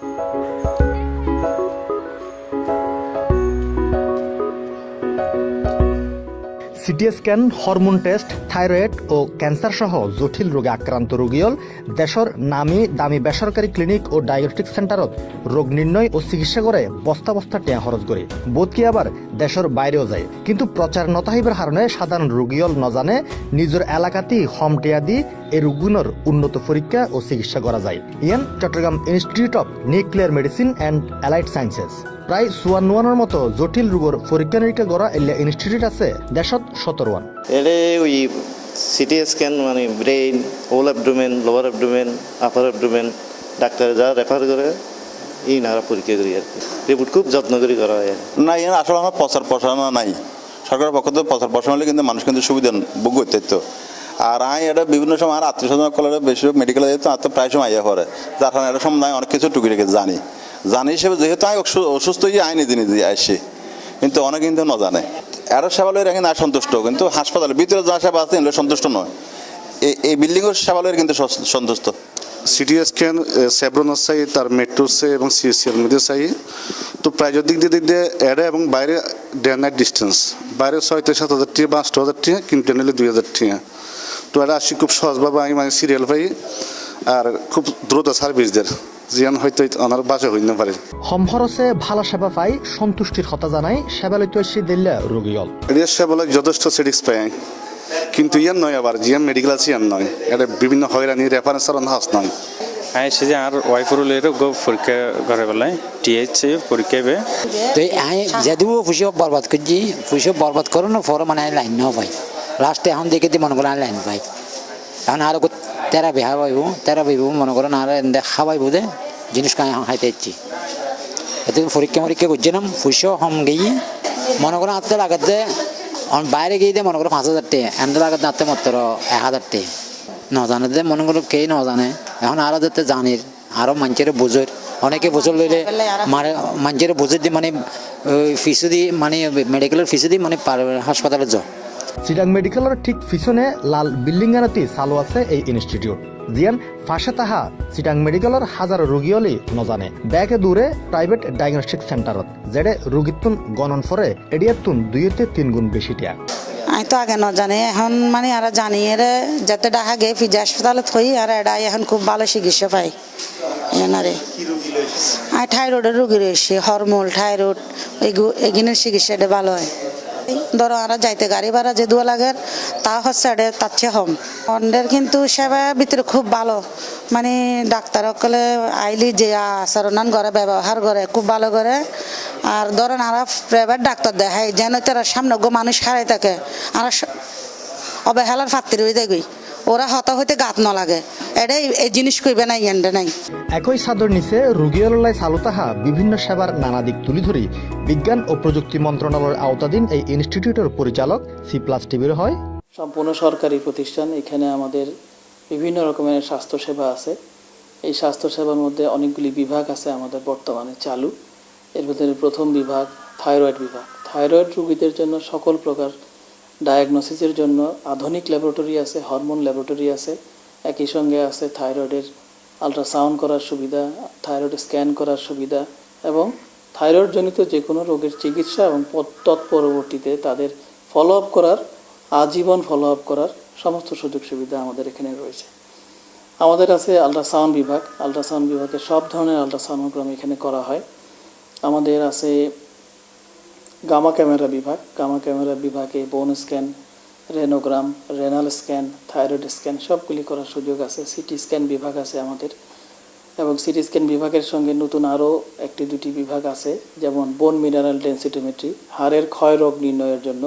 Thank you. CT scan, hormone test, thyroid O cancer সহ জটিল রোগে আক্রান্ত রোগীল দেশের নামি দামি বেসরকারি ক্লিনিক ও ডায়াগনস্টিক সেন্টারত রোগ নির্ণয় ও চিকিৎসা করে বস্তা বস্তা টেয়া খরচ করে। বোধ কি আবার দেশের বাইরেও যায়। কিন্তু প্রচার নতাহিবের কারণে সাধারণ রোগীল নজানে নিজের এলাকাতেই হম টেয়া দি এই রোগগুলোর উন্নত পরীক্ষা ও চিকিৎসা করা যায়। ইয়ান Chattogram institute of nuclear medicine and allied sciences. প্রায় চুয়ান্নর মতো জটিল রোগের পরীক্ষা নিরীক্ষা করা এলিয়া ইনস্টিটিউট আছে দেশত সতেরোয়ান এটা ওই সিটি স্ক্যান মানে brain whole abdomen lower abdomen upper abdomen doctor যা রেফার করে এই নারা পরীক্ষা করি আর কি রিপোর্ট খুব যত্ন করে করা হয়। না এর আসলে আমার প্রচার প্রসারণা নাই। সরকারের পক্ষ থেকে প্রচার প্রসারণ হলে কিন্তু মানুষ কিন্তু সুবিধা ভোগ করতে তো আর আমি এটা বিভিন্ন সময় আর আত্মীয় স্বজন কলে বেশি মেডিকেলে যেত আর তো প্রায় সময় আইয়া পড়ে যার কারণে এটা সম্বন্ধে আমি অনেক কিছু টুকি রেখে জানি। জানি হিসেবে যেহেতু আমি অসু- অসুস্থ হয়ে আই নিজে নিজে আসছি কিন্তু অনেক কিন্তু ন জানে এর সেবা লয়ের কিন্তু সন্তুষ্ট কিন্তু হাসপাতালের ভিতরে যা সেবা আছে এগুলো সন্তুষ্ট নয়। এই এই বিল্ডিংয়ের সেবা লয়ের কিন্তু সন্তুষ্ট। সিটি স্ক্যান সেব্রোনাস চাই তার মেট্রোর চাই এবং সিএসির মধ্যে চাই তো প্রায় দিক দিয়ে দিক দিয়ে এড়ে এবং বাইরে ডে নাইট ডিস্টেন্স। বাইরে ছয় থেকে সাত হাজার টিয়া বা হাজার টিয়া, কিনতে নিলে দুই হাজার টিয়া। তো এটা আসি খুব সহজভাবে, আমি মানে সিরিয়াল পাই, আর খুব দ্রুত সার্ভিস দের জিয়ান হয়তো ওনার বাসে হইতে না পারে। হম খরচে ভালো সেবা পাই সন্তুষ্টির কথা জানাই সেবা লইতে এসে দিল্লা রোগীল এরিয়ার সেবলে যথেষ্ট সেটিক্স পাই কিন্তু ইয়ান নয় আবার জিয়ান মেডিকেল আছে ইয়ান নয়। এটা বিভিন্ন হয়রানি রেফারেন্স আর হাস নয় আই সে যে আর ওয়াইফরুলের গো পরীক্ষা করে বেলায় টিএইচ পরীক্ষা বে তো আই যদিও ফুসি বরবাদ করছি ফুসি বরবাদ করো না ফর মানে লাইন নাও পাই। লাস্টে এখন দেখে দিয়ে মনে করেন লাইন পাই। এখন আর তেরা বেহা পাইব তেরা পাইব মনে করেন আর এনে খাওয়াইব দে জিনিস কাই খাইতে ইচ্ছি এতে পরীক্ষা মরীক্ষা করছিলাম ফুসিও হম গিয়ে মনে করেন আত্মে লাগাতে বাইরে গিয়ে দিয়ে মনে করো পাঁচ হাজার টাকা এনে লাগাতে আত্মে মাত্র এক হাজার টাকা। নজানে যে মনে করো কে নজানে এখন আরও যাতে জানির আরও মানুষের বুঝর অনেকে বুঝর লইলে মানে মানুষের বুঝর দিয়ে মানে ফিসু দি মানে মেডিকেলের ফিসু দি মানে হাসপাতালে যাও। চিটাং মেডিকেলের ঠিক পিছনে লাল বিল্ডিং এরাতি চালু আছে এই ইনস্টিটিউট জিয়ান ফাঁসে তাহা চিটাং মেডিকেলের হাজার রোগীলি নজানে। ব্যাকে দূরে প্রাইভেট ডায়াগনস্টিক সেন্টারত যেডে রোগীতুন গণন ফরে এডিয়াতুন দুইতে তিন গুণ বেশি টিয়া। আমি তো আগে ন জানি এখন মানে আর জানি এর যাতে ডাহা গে ফিজি হাসপাতালে থই আর এটা এখন খুব ভালো চিকিৎসা পাই এনারে আর থাইরয়েডের রুগী রয়েছে হরমোন থাইরয়েড এগুলোর চিকিৎসাটা ভালো হয়। ধরো আর যাইতে গাড়ি ভাড়া যে দুয়া লাগে তা হচ্ছে এটা তার চেয়ে হম। অন্যের কিন্তু সেবা ভিতরে খুব ভালো। মানে ডাক্তার সকলে আইলি যে আচরণ করে ব্যবহার করে, খুব ভালো করে। আর ধরো আর প্রাইভেট ডাক্তার দেখায়, যেন তারা সামনে গো মানুষ হারাই থাকে। আর অবহেলার ফাত্তির হয়ে দেখবি ওরা হত হইতে গাত ন লাগে। এটাই এই জিনিস কইবে না ইয়ান্ডে নাই। একই ছাদর নিচে রোগীলাই চালু তাহা বিভিন্ন সেবার নানা দিক তুলি ধরি। বিজ্ঞান ও প্রযুক্তি মন্ত্রণালয়ের আওতাধীন এই ইনস্টিটিউটের পরিচালক সি প্লাস টিভির হয়। সম্পূর্ণ সরকারি প্রতিষ্ঠান এখানে আমাদের বিভিন্ন রকমের স্বাস্থ্যসেবা আছে। এই স্বাস্থ্যসেবার মধ্যে অনেকগুলি বিভাগ আছে আমাদের বর্তমানে চালু। এর ভিতরে প্রথম বিভাগ থাইরয়েড বিভাগ। থাইরয়েড রোগীদের জন্য সকল প্রকার ডায়াগনোসিসের জন্য আধুনিক ল্যাবরেটরি আছে, হরমোন ল্যাবরেটরি আছে, একই সঙ্গে আছে থাইরয়েডের আলট্রাসাউন্ড করার সুবিধা, থাইরয়েড স্ক্যান করার সুবিধা এবং থাইরয়েড জনিত যে কোনো রোগের চিকিৎসা এবং তৎপরবর্তীতে তাদের ফলো আপ করার, আজীবন ফলো আপ করার সমস্ত সুযোগ সুবিধা আমাদের এখানে রয়েছে। আমাদের আছে আলট্রাসাউন্ড বিভাগ, আলট্রাসাউন্ড বিভাগে সব ধরনের আলট্রাসাউন্ডগ্রাম এখানে করা হয়। আমাদের আছে গামা ক্যামেরা বিভাগ গামা ক্যামেরা বিভাগে bone scan renogram renal scan thyroid scan সবগুলি করার সুযোগ আছে। সিটি স্ক্যান বিভাগ আছে আমাদের। এবং সিটি স্ক্যান বিভাগের সঙ্গে নতুন আরও একটি, দুটি বিভাগ আছে, যেমন বোন মিনারেল ডেন্সিটোমেট্রি হাড়ের ক্ষয় রোগ নির্ণয়ের জন্য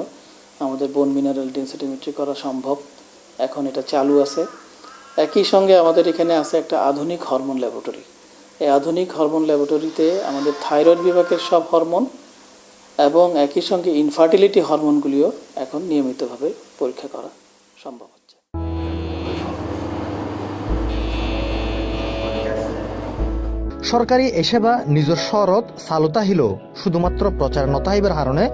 আমাদের বোন মিনারেল ডেন্সিটোমেট্রি করা সম্ভব। এখন এটা চালু আছে। একই সঙ্গে আমাদের এখানে আছে একটা আধুনিক হরমোন ল্যাবরেটরি এই আধুনিক হরমোন ল্যাবরেটরিতে আমাদের থাইরয়েড বিভাগের সব হরমোন এবং একই সঙ্গে ইনফার্টিলিটি হরমোনগুলিও এখন নিয়মিতভাবে পরীক্ষা করা সম্ভব হচ্ছে। সরকারি এ সেবা নিজের শরৎ চালুতা হিল শুধুমাত্র প্রচার নতাহিবের কারণে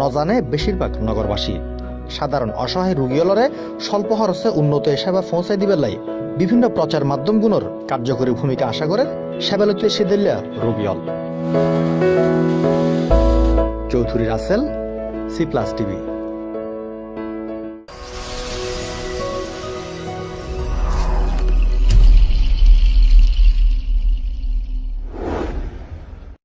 নজানে বেশিরভাগ নগরবাসী। সাধারণ অসহায় রোগীলরে স্বল্প খরচে উন্নত এ সেবা পৌঁছাই দিবে লাই বিভিন্ন প্রচার মাধ্যমগুলোর কার্যকরী ভূমিকা আশা করে সেবেলতে সেদিল্লা Robiul Chowdhury Rasel C plus TV.